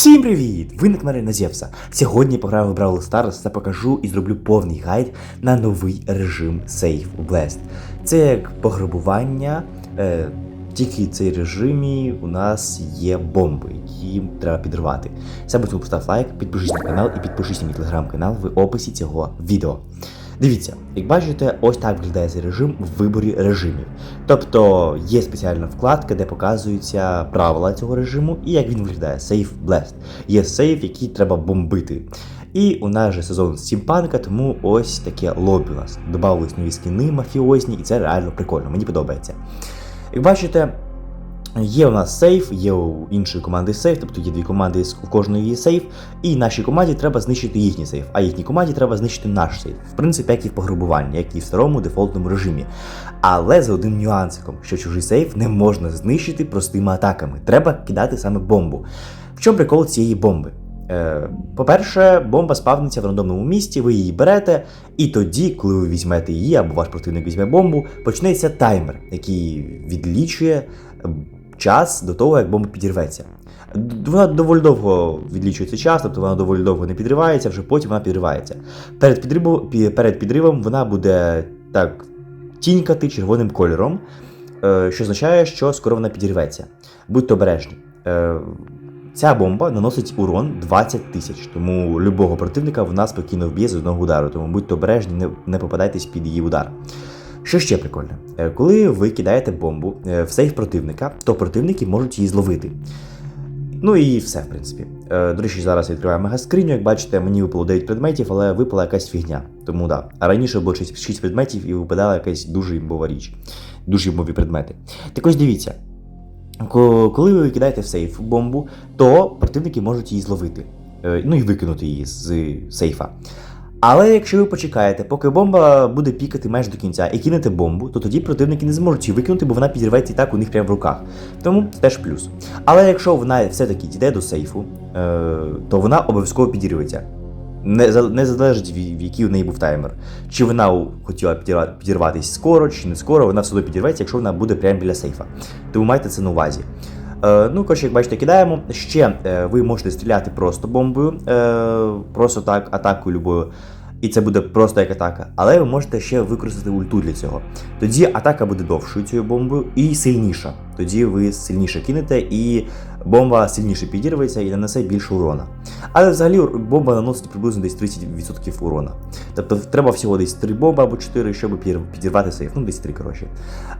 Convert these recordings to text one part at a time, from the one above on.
Всім привіт! Ви на каналі Назєвса. Сьогодні пограємо в Brawl Stars та покажу і зроблю повний гайд на новий режим Safe Blast. Це як пограбування, е, тільки в цій режимі у нас є бомби, які треба підривати. Саме тому постав лайк, підпишись на канал і підпишись на мій телеграм-канал в описі цього відео. Дивіться, як бачите, ось так виглядає режим в виборі режимів. Тобто є спеціальна вкладка, де показуються правила цього режиму і як він виглядає. Safe Blast. Є сейф, який треба бомбити. І у нас же сезон стімпанка, тому ось таке лобі у нас. Добавились нові скіни мафіозні, і це реально прикольно, мені подобається. Як бачите, Є у нас сейф, є у іншої команди сейф, тобто є дві команди, у кожної сейф, і нашій команді треба знищити їхній сейф, а їхній команді треба знищити наш сейф. В принципі, як і в пограбуванні, як і в старому дефолтному режимі. Але за одним нюансиком, що чужий сейф не можна знищити простими атаками. Треба кидати саме бомбу. В чому прикол цієї бомби? Е, По-перше, бомба спавниться в рандомному місці, ви її берете, і тоді, коли ви візьмете її або ваш противник візьме бомбу, почнеться таймер, який відлічує час до того, як бомба підірветься. Вона доволі довго відлічується час, тобто вона доволі довго не підривається, вже потім вона підривається. Перед, підривом, перед підривом вона буде так тінькати червоним кольором, е, що означає, що скоро вона підірветься. Будьте обережні. Е, Ця бомба наносить урон 20 тисяч, тому любого противника вона спокійно вб'є з одного удару, тому будьте обережні, не, не попадайтесь під її удар. Що ще прикольне, коли ви кидаєте бомбу е, в сейф противника, то противники можуть її зловити. Ну і все, в принципі. Е, До речі, зараз відкриваю мегаскриню. Як бачите, мені випало 9 предметів, але випала якась фігня. Тому да. А раніше було 6, 6 предметів і випадала якась дуже імбова річ. Дуже імбові предмети. Так ось дивіться. Коли ви кидаєте в сейф бомбу, то противники можуть її зловити. Е, Ну і викинути її з сейфа. Але якщо ви почекаєте, поки бомба буде пікати майже до кінця і кинете бомбу, то тоді противники не зможуть її викинути, бо вона підірветься і так у них прямо в руках. Тому це теж плюс. Але якщо вона все-таки дійде до сейфу, е, то вона обов'язково підірветься. Не, не залежить, в який у неї був таймер. Чи вона хотіла підірватися скоро, чи не скоро, вона все одно підірветься, якщо вона буде прямо біля сейфа. Тому майте це на увазі. Е, ну, коротше, як бачите, кидаємо. Ще е, ви можете стріляти просто бомбою, е, просто так, атакою любою. І це буде просто як атака. Але ви можете ще використати ульту для цього. Тоді атака буде довшою цією бомбою і сильніша. Тоді ви сильніше кинете, і бомба сильніше підірветься і нанесе більше урона. Але взагалі бомба наносить приблизно десь 30% урона. Тобто треба всього десь 3 бомби або 4, щоб підір- підірвати сейф. Ну, десь 3, коротше.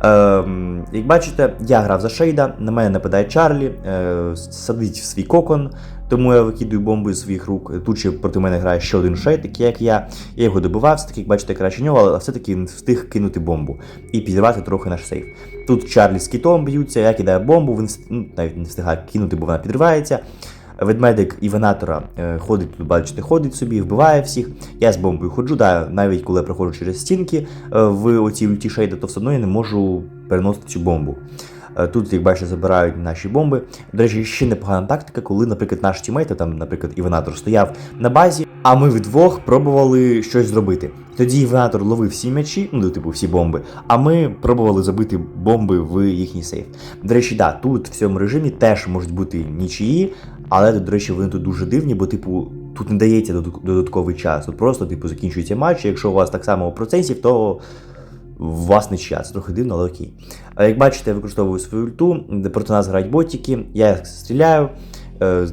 Ем, як бачите, я грав за Шейда, на мене нападає Чарлі, е, садить в свій кокон, тому я викидую бомбу з своїх рук. Тут ще проти мене грає ще один шейд, такий як я. Я його добивав, все-таки, як бачите, краще нього, але все-таки він встиг кинути бомбу і підірвати трохи наш сейф. Тут Чарлі з кітом б'ються, я кидаю бомбу, він ну, навіть не встигає кинути, бо вона підривається. Ведмедик Іванатора е, ходить тут, бачите, ходить собі, вбиває всіх. Я з бомбою ходжу, да, навіть коли я проходжу через стінки е, в оцій ульті шейда, то все одно я не можу переносити цю бомбу. Е, Тут, як бачите, забирають наші бомби. До речі, ще непогана тактика, коли, наприклад, наш тімейт, там, наприклад, Іванатор стояв на базі, а ми вдвох пробували щось зробити. Тоді Іванатор ловив всі м'ячі, ну, типу, всі бомби, а ми пробували забити бомби в їхній сейф. До речі, да, тут в цьому режимі теж можуть бути нічиї, але до речі, вони тут дуже дивні, бо, типу, тут не дається додатковий час. Тут просто, типу, закінчується матч. Якщо у вас так само процентів, то у вас не час. Трохи дивно, але окей. А Як бачите, я використовую свою ульту, проти нас грають ботики, я стріляю. е,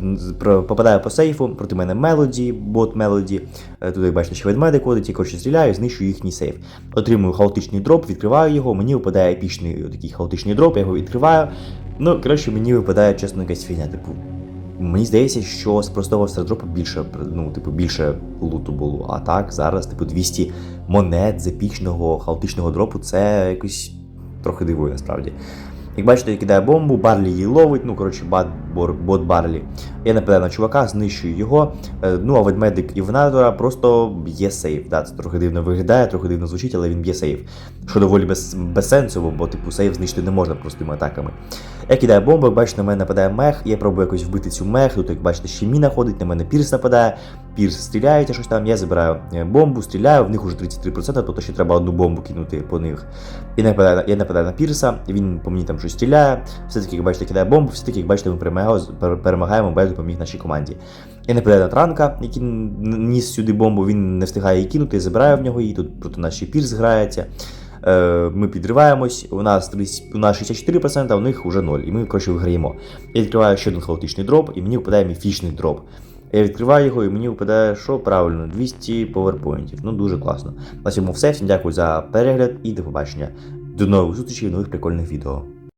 Попадаю по сейфу, проти мене Мелоді, бот Мелоді. Е, як бачите, ще ведмедик ходить, я коротше стріляю, знищую їхній сейф. Отримую хаотичний дроп, відкриваю його, мені випадає епічний такий хаотичний дроп, я його відкриваю. Ну, коротше, мені випадає чесно якась фігня. Типу, Мені здається, що з простого стардропу більше, ну, типу, більше луту було. А так, зараз, типу, 200 монет з епічного хаотичного дропу це якось трохи дивує насправді. Як бачите, я кидаю бомбу, Барлі її ловить, ну, коротше, бат, бот Барлі. Я нападаю на чувака, знищую його. Е, Ну, а ведмедик Івнатора просто б'є сейф. Да, це трохи дивно виглядає, трохи дивно звучить, але він б'є сейф. Що доволі без, безсенсово, бо, типу, сейф знищити не можна простими атаками. Я кидаю бомбу, як бачите, на мене нападає мех, я пробую якось вбити цю мех, тут, як бачите, ще міна ходить, на мене пірс нападає. Пірс стріляється щось там, я забираю е, бомбу, стріляю, в них уже 33%, тобто ще треба одну бомбу кинути по них. І я нападаю на Пірса, він по мені там щось стріляє. Все-таки, як бачите, кидає бомбу, все-таки, як бачите, ми перемагаємо, без допоміг нашій команді. Я нападаю на Транка, який ніс сюди бомбу, він не встигає її кинути, я забираю в нього її, тут проти ще Пірс грається. Е, Ми підриваємось, у нас 30, у нас 64%, а у них вже 0, і ми коротше виграємо. Я відкриваю ще один хаотичний дроп, і мені випадає міфічний дроп. Я відкриваю його, і мені випадає, що правильно, 200 поверпоінтів. Ну дуже класно. На цьому все. Всім дякую за перегляд і до побачення. До нових зустрічей в нових прикольних відео.